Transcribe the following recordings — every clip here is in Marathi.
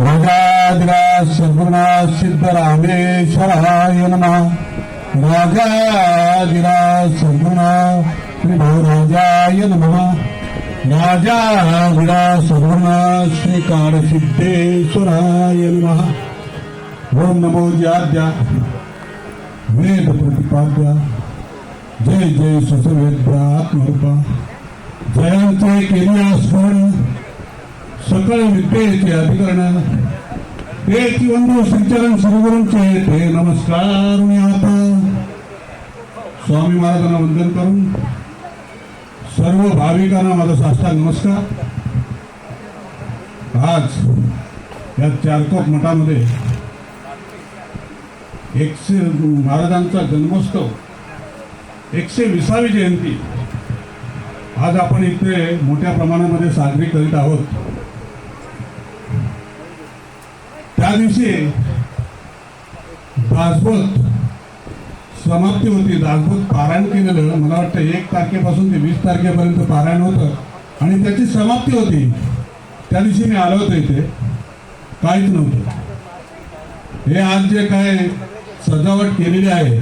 राजाधिराज सिद्ध रामेश्वराय नमः। राजाधिराज सद्गुरुनाथ श्री भाऊराजाय नमः। राजाधिराज सद्गुरुनाथ श्री कारसिद्धेश्वराय नमः। ओम नमो ज्याद्या। वेद प्रतिपाद्या जय जय सुसवेद्या आत्मरूपा। जयांचे केली स्मरण सकळ विद्येचे अधिकरण ते किवंदो श्रीचरण श्रीगुरूंचे ते नमस्कार मी आता. स्वामी महाराजांना वंदन करून सर्व भाविकांना माझा साष्टांग नमस्कार. आज या चारकोप मठामध्ये एकशे महाराजांचा जन्मोत्सव एकशे विसावी जयंती आज आपण इथे मोठ्या प्रमाणामध्ये साजरी करीत आहोत. त्या दिवशी दासबोध समाप्ती होती. दासबोध पारायण केलेलं मला वाटतं एक तारखेपासून ते वीस तारखेपर्यंत पारायण होतं आणि त्याची समाप्ती होती. त्या दिवशी मी आलो होतो इथे. काहीच नव्हतं. हे आज जे काय सजावट केलेली आहे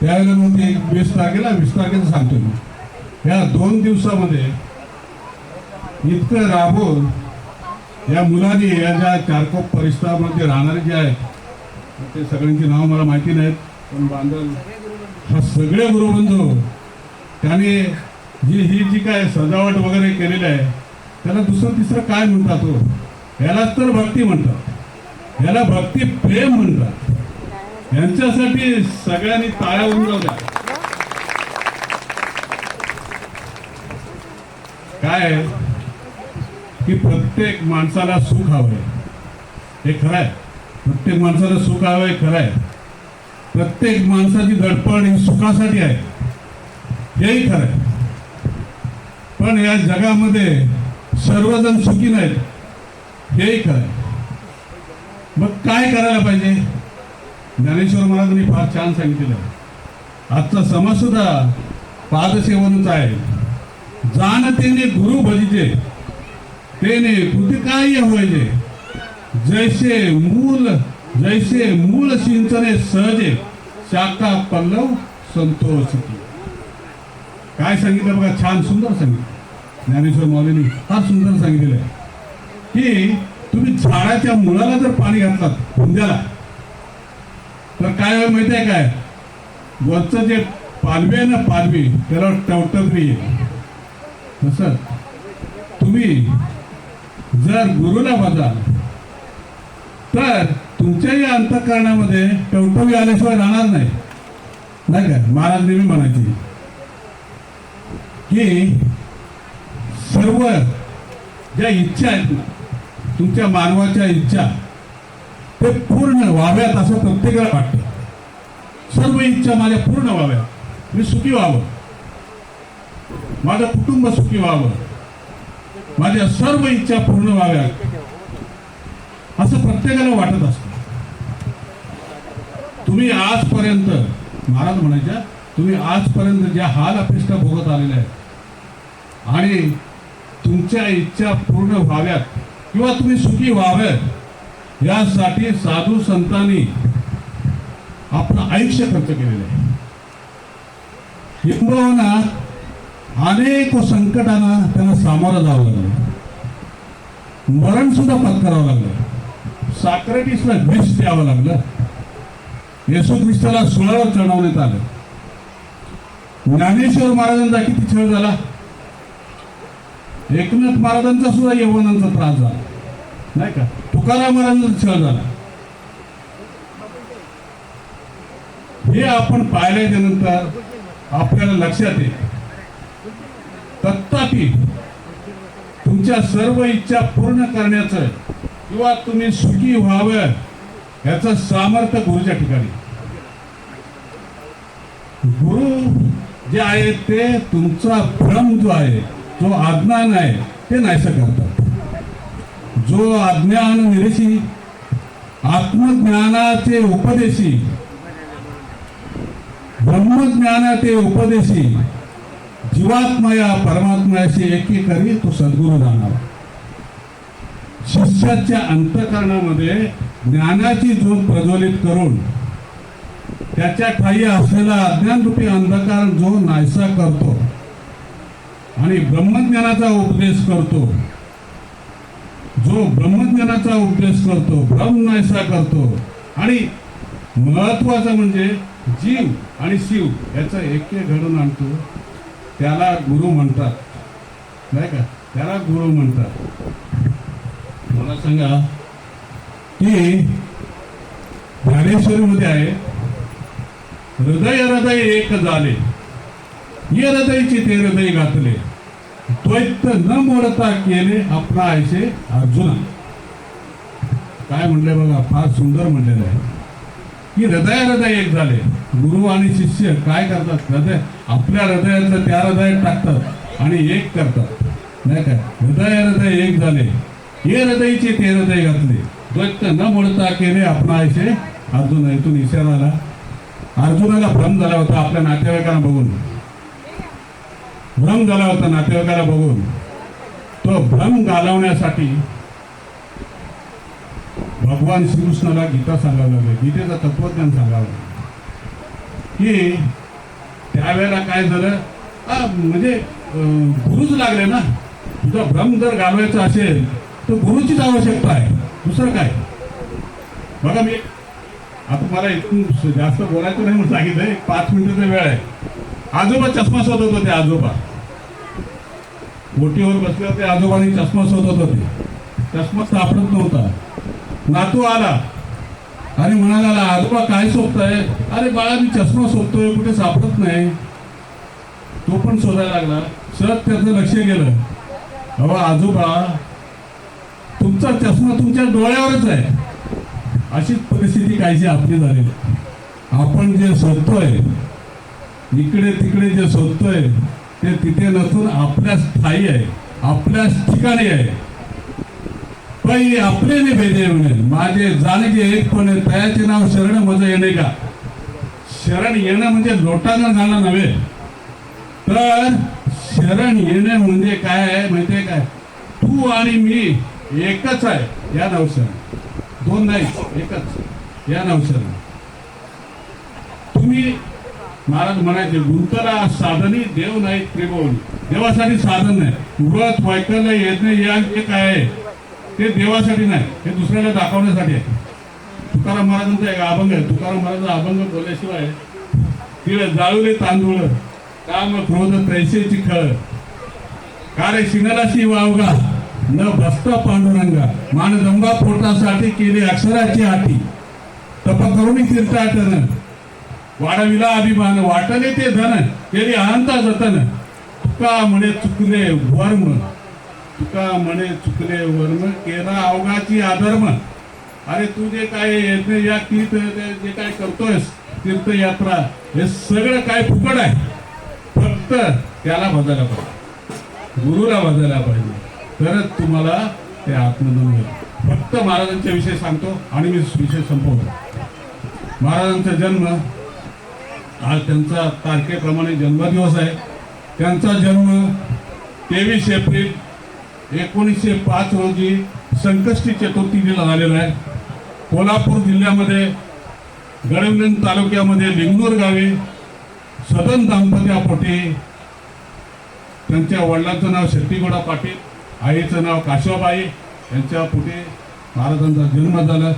त्यावेळेला मग ते वीस तारखेला वीस तारखेचं सांगतो मी. या दोन दिवसामध्ये इतकं राबून या मुलांनी या ज्या चारकोप परिसरामध्ये राहणारे जे आहेत ते सगळ्यांची नावं मला माहिती नाहीत पण बांधल हा सगळे गुरुबंधू त्याने जी ही जी काय सजावट वगैरे केलेली आहे त्याला दुसरं तिसरं काय म्हणतात हो? यालाच तर भक्ती म्हणतात. याला भक्ती प्रेम म्हणतात. यांच्यासाठी सगळ्यांनी ताळ्या होऊन काय आहे? की प्रत्येक माणसाला सुख हवंय. हे खरं आहे प्रत्येक माणसाला सुख हवंय खरं आहे प्रत्येक माणसाची धडपड ही सुखासाठी आहे. हेही खरं आहे पण या जगामध्ये सर्वजण सुखी नाहीत. हेही खरं आहे मग काय करायला पाहिजे? ज्ञानेश्वर महाराजांनी फार छान सांगितलेलं आजचा समाजसुद्धा पादसेवनचा पादसेवनच आहे. जाणतेने गुरु भजिते. तेने कृतिकाय होईले जैसे मूल जैसे मूल सिंचने सहजे शाखा पल्लव संतोष काय सांगितलं बघा छान सुंदर सांगितलं. ज्ञानेश्वर माऊलींनी फार सुंदर सांगितलेलं आहे. की तुम्ही झाडाच्या मुळाला जर पाणी घातलात भुंज्याला तर काय होईल माहिती आहे काय? वरचं जे पालवी आहे ना पालवी त्याला टवटवी येईल तसं तुम्ही जर गुरुला बजाल तर तुमच्याही अंतकरणामध्ये टवटवी आल्याशिवाय राहणार नाही. नाही का? महाराज नेहमी म्हणायचे की सर्व ज्या इच्छा आहेत ना तुमच्या मानवाच्या इच्छा ते पूर्ण व्हाव्यात असं प्रत्येकाला वाटतं. सर्व इच्छा माझ्या पूर्ण व्हाव्यात. मी सुखी व्हावं. माझं कुटुंब सुखी व्हावं. माझ्या सर्व इच्छा पूर्ण व्हाव्यात असं प्रत्येकाला वाटत असतं. तुम्ही आजपर्यंत महाराज म्हणायच्या तुम्ही आजपर्यंत ज्या हाल अपेक्षा भोगत आलेल्या आहेत आणि तुमच्या इच्छा पूर्ण व्हाव्यात किंवा तुम्ही सुखी व्हाव्यात यासाठी साधू संतांनी आपलं आयुष्य खर्च केलेलं आहे. किंबहुना अनेक संकटांना त्यांना सामोरं जावं लागलं. मरण सुद्धा पत्करावं लागलं. साक्रेटिसला विष द्यावं लागलं. येशू ख्रिस्ताला सुळावर चढवण्यात आलं. ज्ञानेश्वर महाराजांचा किती छळ झाला? एकनाथ महाराजांचा सुद्धा यवनांचा त्रास झाला. नाही का? तुकाराम महाराजांचा छळ झाला. हे आपण पाहिल्याच्या नंतर आपल्याला लक्षात येईल तथापि तुमच्या सर्व इच्छा पूर्ण करण्याचं किंवा तुम्ही सुखी व्हावं याचं सामर्थ्य गुरुच्या ठिकाणी. गुरु जे आहे ते तुमचा भ्रम जो आहे जो अज्ञान आहे ते नाहीसं करतात. जो अज्ञान निरेशी आत्मज्ञानाचे उपदेशी ब्रह्मज्ञानाचे उपदेशी जीवात्मा या परमात्म्याशी एकी करी तो सद्गुरू जाणावा शिष्याच्या अंतकरणामध्ये ज्ञानाची झोप प्रज्वलित करून त्याच्या ठाई असलेला अज्ञानरूपी अंधकार जो नायसा करतो आणि ब्रह्मज्ञानाचा उपदेश करतो जो ब्रह्मज्ञानाचा उपदेश करतो ब्रह्म नायसा करतो आणि महत्वाचं म्हणजे जीव आणि शिव याचा एक घडून आणतो. त्याला गुरु म्हणतात. नाही का? त्याला गुरु म्हणतात. मला सांगा की ज्ञानेश्वरीमध्ये आहे. हृदय हृदय एक झाले. ये हृदयचे ते हृदय घातले. द्वैत न मोडता केले आपला आयसे अर्जुना काय म्हणले बघा? फार सुंदर म्हणलेलं आहे. की हृदय हृदय एक झाले. गुरु आणि शिष्य काय करतात? हृदय आपल्या हृदयाचं त्या हृदयात टाकतात आणि एक करतात. नाही काय हृदय हृदय एक झाले. हे हृदयचे ते हृदय घातले. द्वैत न मोडता केले आपणायचे अर्जुन इथून इशारा आला. अर्जुनाला भ्रम झाला होता आपल्या नातेवाईकांना बघून. भ्रम झाला होता नातेवाईकाला बघून. तो भ्रम घालवण्यासाठी भगवान श्रीकृष्णाला गीता सांगावं लागलं. गीतेचं तत्वज्ञान सांगावं. की त्यावेळेला काय झालं? म्हणजे गुरुच लागले ना. तुझा भ्रम जर घालवायचा असेल तर गुरुचीच आवश्यकता आहे. दुसरं काय? बघा मी आता मला इथून जास्त बोलायचं नाही म्हणून सांगितलं. एक पाच मिनिटाचा वेळ आहे. आजोबा चष्मा शोधत होते आजोबा. बोटीवर बसले होते आजोबांनी चष्मा शोधत होते. चष्मा सापडत नव्हता. नातू आला. आणि म्हणाला आजोबा काय सोपताय? अरे बाळा मी चष्मा सोपतोय कुठे सापडत नाही. तो पण शोधायला लागला. सहज त्याचं लक्ष गेलं. अहो आजोबा तुमचा चष्मा तुमच्या डोळ्यावरच आहे. अशीच परिस्थिती काहीशी आपली झालेली आपण जे शोधतोय इकडे तिकडे जे शोधतोय ते तिथे नसून आपल्याच ठाई आहे आपल्या ठिकाणी आहे. पण आपले ने भेदे म्हणे माझे जाणगे पण तयाचे नाव शरण मज येणे का? शरण येणं म्हणजे लोटानं जाणं नव्हे. तर शरण येणे म्हणजे काय आहे? माहितीये काय? तू आणि मी एकच आहे. या नवशरण दोन नाही एकच. या नवशरण तुम्ही महाराज म्हणायचे गुंतला साधनी देव नाही त्रिभुवन. देवासाठी साधन नाही. व्रत वैकल्य येणे या एक आहे? ते देवासाठी नाही हे दुसऱ्याला दाखवण्यासाठी आहे. तुकाराम महाराजांचा एक अभंग आहे. तुकाराम महाराजांचा अभंग बोलल्याशिवाय तिळ जाळुले तांदूळ काम क्रोध तैसेची खळ. कारे शिंगलाशी वावगा न बसता पांडुरंगा. मानदंबा पोटासाठी केले अक्षराची आटी तप करून तीर्थाटन. वाढविला अभिमान. वाटले ते धन केली अहंता जतन. तुका म्हणे चुकले वर्म. तुका म्हणे चुकले वर्म केला अवघाची आधर्म. अरे तू जे काय या तीर्थ जे काय करतोयस तीर्थयात्रा हे सगळं काय फुकट आहे. फक्त त्याला बदलायला पाहिजे. गुरुला बदलायला पाहिजे. तरच तुम्हाला ते आत्मदन होईल फक्त महाराजांच्या विषयी सांगतो आणि मी विषय संपवतो. महाराजांचा जन्म आज त्यांचा तारखेप्रमाणे जन्मदिवस आहे. त्यांचा जन्म तेवीस एप्रिल एकोणीसशे पाच रोजी संकष्टी चतुर्थीला झालेला आहे. कोल्हापूर जिल्ह्यामध्ये गडविंदन तालुक्यामध्ये लिंगनूर गावी सदन दाम्पत्यापोटी त्यांच्या वडिलांचं नाव शेट्टीगोडा पाटील आईचं नाव काशवाबाई यांच्या पोटी महाराजांचा जन्म झाला.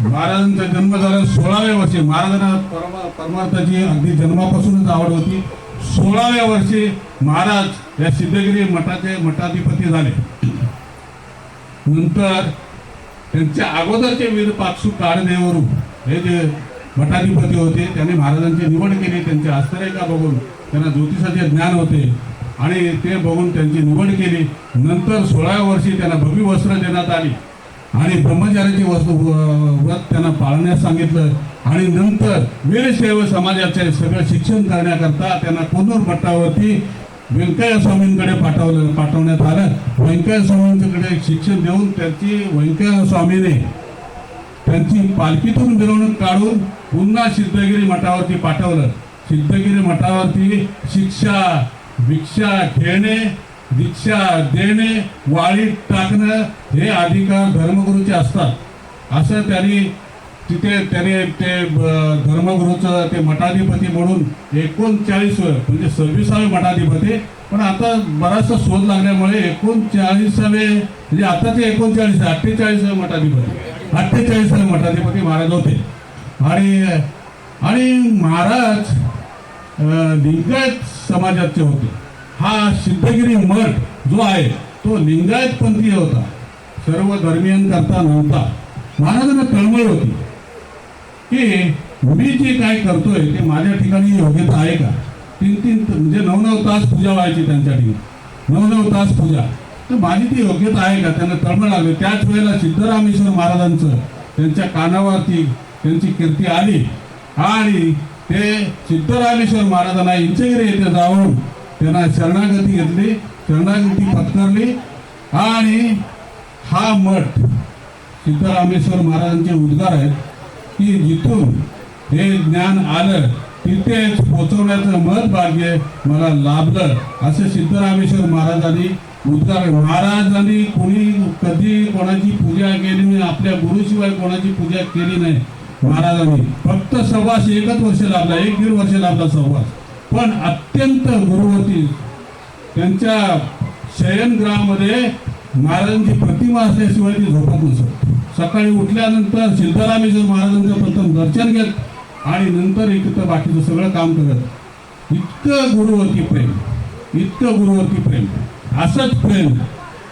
महाराजांचा जन्म झाला सोळाव्या वर्षी. महाराजांना परमा परमार्थाची अगदी जन्मापासूनच आवड होती. सोळाव्या वर्षी महाराज या सिद्धगिरी मठाचे मठाधिपती झाले. नंतर त्यांच्या अगोदरचे वीर पाक्षू काळदेवरू हे जे मठाधिपती होते त्यांनी महाराजांची निवड केली त्यांच्या हस्तरेखा बघून त्यांना ज्योतिषाचे ज्ञान होते आणि ते बघून त्यांची निवड केली. नंतर सोळाव्या वर्षी त्यांना भव्य वस्त्र देण्यात आली. आणि ब्रह्मचार्याची वस्तू व्रत त्यांना पाळण्यास सांगितलं. आणि नंतर वीरशैव समाजाचे सगळं शिक्षण करण्याकरता त्यांना कोनूर मठावरती व्यंकय्या स्वामींकडे पाठवलं पाठवण्यात आलं. व्यंकय्या स्वामींकडे शिक्षण देऊन त्यांची व्यंकय्या स्वामीने त्यांची पालखीतून मिरवणूक काढून पुन्हा सिद्धगिरी मठावरती पाठवलं. सिद्धगिरी मठावरती शिक्षा भिक्षा खेळणे दीक्षा देणे वाळीत टाकणं हे अधिकार धर्मगुरूचे असतात. असं त्यांनी तिथे त्याने ते धर्मगुरूचं ते मठाधिपती म्हणून एकोणचाळीस म्हणजे सव्वीसावे मठाधिपती. पण आता बराचसा शोध लागल्यामुळे एकोणचाळीसावे म्हणजे आताचे एकोणचाळीस अठ्ठेचाळीसावे मठाधिपती. अठ्ठेचाळीसावे मठाधिपती महाराज होते. आणि आणि महाराज लिंगायत समाजाचे होते. हा सिद्धगिरी मठ जो आहे तो लिंगायत पंथीय होता. सर्व धर्मियांकरता नव्हता. महाराजांना तळमळ होती की मी जे काय करतोय ते माझ्या ठिकाणी योग्यता आहे का? तीन तीन म्हणजे नऊ नऊ तास पूजा व्हायची त्यांच्या ठिकाणी. नऊ नऊ तास पूजा. तर माझी ती योग्यता आहे का? त्यांना तळमळ लागली. त्याच वेळेला सिद्धरामेश्वर महाराजांचं त्यांच्या कानावरती त्यांची कीर्ती आली. आणि ते सिद्धरामेश्वर महाराजांना इंचगिरी येथे जाऊन त्यांना शरणागती घेतली शरणागती पत्करली आणि हा मठ सिद्धरामेश्वर महाराजांचे उद्गार आहेत की जिथून हे ज्ञान आलं तिथेच पोचवण्याचं मत भाग्य मला लाभलं असं सिद्धरामेश्वर महाराजांनी उद्गार महाराजांनी कोणी कधी कोणाची पूजा केली नाही आपल्या गुरुशिवाय कोणाची पूजा केली नाही महाराजांनी फक्त सहवास एकच वर्ष लाभला एक दीड वर्ष लाभला सहवास. पण अत्यंत गुरुवती. त्यांच्या शयनगृहामध्ये महाराजांची प्रतिमा असल्याशिवाय ती झोपत नसत. सकाळी उठल्यानंतर सिद्धरामेश्वर महाराजांचं प्रथम दर्शन घेत आणि नंतर इथं बाकीचं सगळं काम करत. इतकं गुरुवती प्रेम इतकं गुरुवती प्रेम असंच प्रेम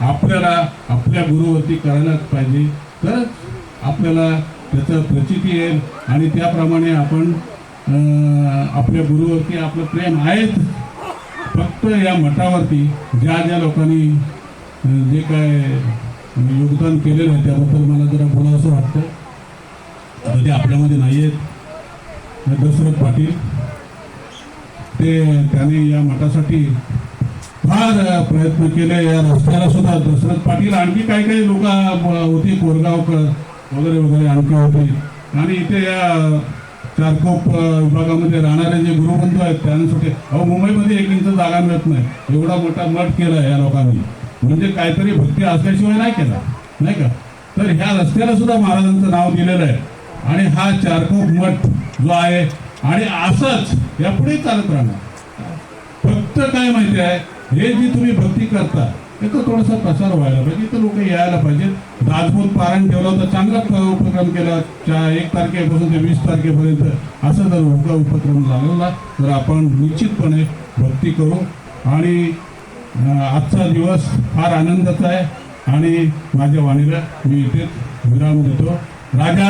आपल्याला आपल्या गुरुवरती करायलाच पाहिजे. तर आपल्याला त्याचं प्रचिती येईल आणि त्याप्रमाणे आपण आपल्या गुरुवरती आपलं प्रेम आहेच. फक्त या मठावरती ज्या ज्या लोकांनी जे काय योगदान केलेलं आहे त्याबद्दल मला जरा बोलावंसं वाटतं. ते आपल्यामध्ये नाही आहेत दशरथ पाटील ते त्याने या मठासाठी फार प्रयत्न केले. या रस्त्याला सुद्धा दशरथ पाटील आणखी काही काही लोक होती कोरगावकर वगैरे वगैरे आणखी होते. आणि इथे या चारकोप अं, विभागामध्ये राहणारे जे गुरुबंधू आहेत त्यांसाठी अहो मुंबईमध्ये एक इंच जागा मिळत नाही. एवढा मोठा मठ केला या लोकांनी. म्हणजे काहीतरी भक्ती असल्याशिवाय नाही केला. नाही का? तर ह्या रस्त्याला सुद्धा महाराजांचं नाव दिलेलं आहे. आणि हा चारकोप मठ जो आहे आणि असंच यापुढे चालत राहणार. फक्त काय माहिती आहे हे जी तुम्ही भक्ती करता त्याचा थोडासा प्रसार व्हायला पाहिजे. इथं लोक यायला पाहिजेत दासबोध पारायण ठेवला होता चांगला उपक्रम केला. चा एक तारखेपासून ते वीस तारखेपर्यंत असा जर उप उपक्रम झालेला तर आपण निश्चितपणे भक्ती करू. आणि आजचा दिवस फार आनंदाचा आहे. आणि माझ्या वाणीला मी इथे विराम देतो. राजा